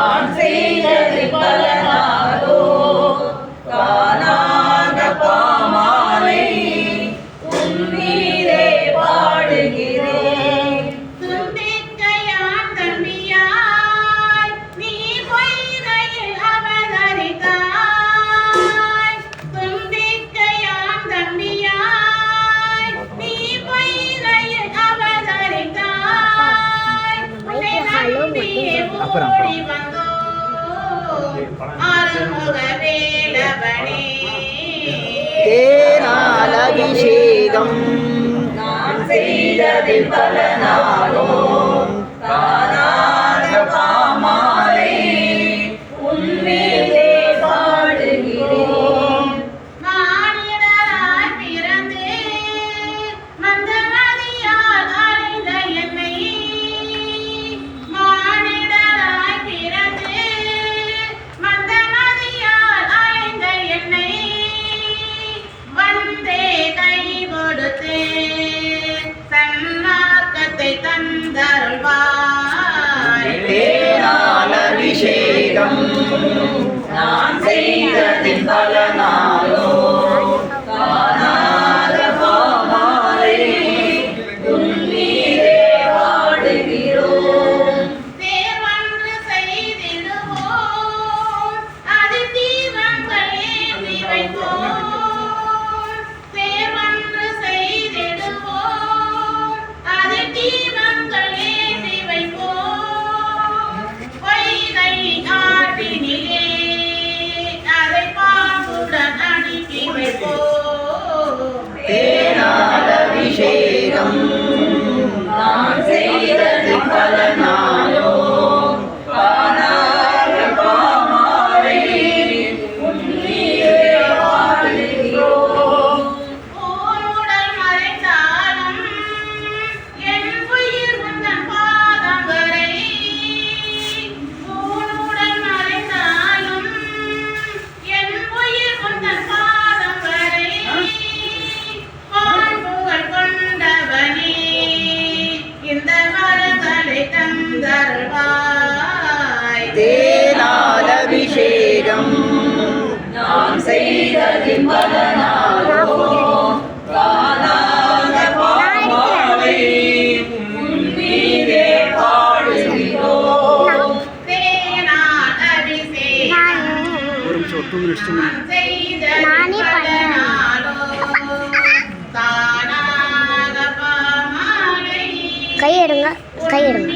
நான் செய்தது பலனாலோ? காணாத பாமாலை உன்மீதே பாடுகிறேன். தும்பிக்கையான் கண்ணியாய் நீ பொய்கையில் அவதரித்தாய். தும்பிக்கையான் கண்ணியாய் நீ பொய்கையில் அவதரித்தாய். உன்னை நம்பியே அப்புறம். செய்ததில் பலனாலும் தன்னாக்கத்தை தந்தருள்வாய். அபிஷேகம். நான் செய்த பல வீரர் செய்ததின் பலனாலோ காணாத பாவை கையெடுங்க கையெடுங்க.